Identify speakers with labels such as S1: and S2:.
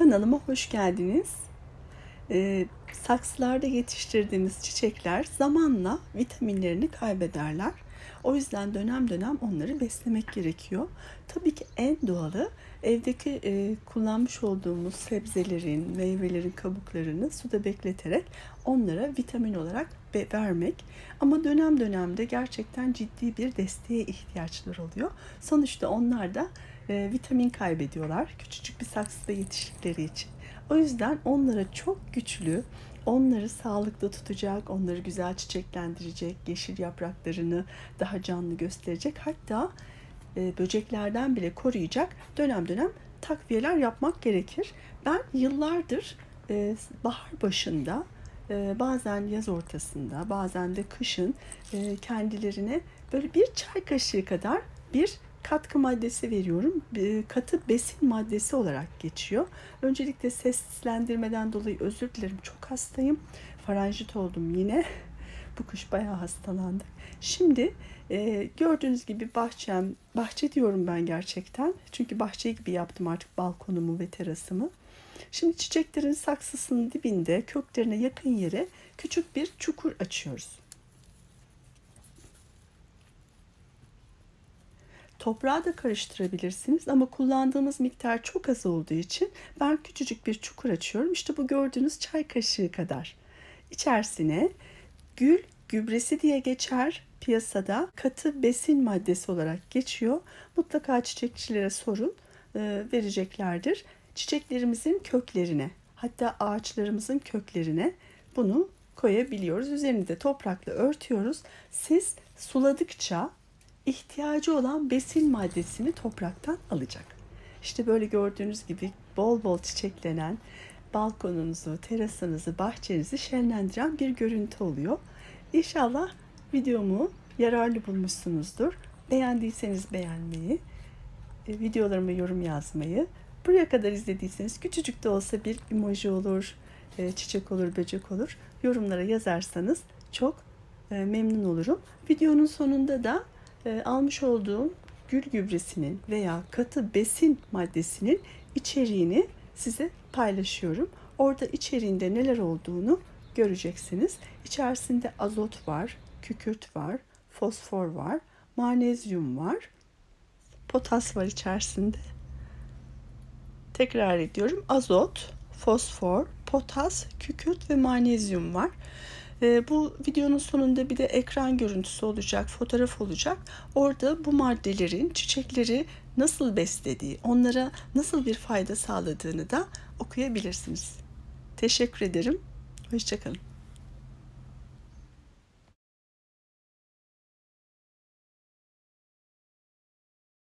S1: Kanalıma hoş geldiniz. Ee, saksılarda yetiştirdiğimiz çiçekler zamanla vitaminlerini kaybederler. O yüzden dönem dönem onları beslemek gerekiyor. Tabii ki en doğalı evdeki e, kullanmış olduğumuz sebzelerin, meyvelerin kabuklarını suda bekleterek onlara vitamin olarak vermek. Ama dönem dönemde gerçekten ciddi bir desteğe ihtiyaçları oluyor. Sonuçta onlar da e, vitamin kaybediyorlar küçücük bir saksıda yetiştikleri için. O yüzden onlara çok güçlü, onları sağlıklı tutacak, onları güzel çiçeklendirecek, yeşil yapraklarını daha canlı gösterecek. Hatta e, böceklerden bile koruyacak dönem dönem takviyeler yapmak gerekir. Ben yıllardır e, bahar başında e, bazen yaz ortasında bazen de kışın e, kendilerine böyle bir çay kaşığı kadar bir katkı maddesi veriyorum. Bir Katı besin maddesi olarak geçiyor. Öncelikle seslendirmeden dolayı özür dilerim. Çok hastayım. Faranjit oldum yine. Bu kış bayağı hastalandık. Şimdi e, gördüğünüz gibi bahçem, bahçe diyorum ben gerçekten. Çünkü bahçe gibi yaptım artık balkonumu ve terasımı. Şimdi çiçeklerin saksısının dibinde köklerine yakın yere küçük bir çukur açıyoruz. Toprağı da karıştırabilirsiniz ama kullandığımız miktar çok az olduğu için ben küçücük bir çukur açıyorum. İşte bu gördüğünüz çay kaşığı kadar. İçerisine gül gübresi diye geçer piyasada katı besin maddesi olarak geçiyor. Mutlaka çiçekçilere sorun e, vereceklerdir. Çiçeklerimizin köklerine hatta ağaçlarımızın köklerine bunu koyabiliyoruz. Üzerini de toprakla örtüyoruz. Siz suladıkça ihtiyacı olan besin maddesini topraktan alacak. İşte böyle gördüğünüz gibi bol bol çiçeklenen balkonunuzu, terasınızı, bahçenizi şenlendiren bir görüntü oluyor. İnşallah videomu yararlı bulmuşsunuzdur. Beğendiyseniz beğenmeyi, e, videolarıma yorum yazmayı, buraya kadar izlediyseniz küçücük de olsa bir emoji olur, e, çiçek olur, böcek olur. Yorumlara yazarsanız çok e, memnun olurum. Videonun sonunda da e, almış olduğum gül gübresinin veya katı besin maddesinin içeriğini size paylaşıyorum. Orada içeriğinde neler olduğunu göreceksiniz. İçerisinde azot var, kükürt var, fosfor var, magnezyum var, potas var içerisinde. Tekrar ediyorum. Azot, fosfor, potas, kükürt ve magnezyum var. Ee, bu videonun sonunda bir de ekran görüntüsü olacak, fotoğraf olacak. Orada bu maddelerin çiçekleri nasıl beslediği, onlara nasıl bir fayda sağladığını da okuyabilirsiniz. Teşekkür ederim. Hoşçakalın.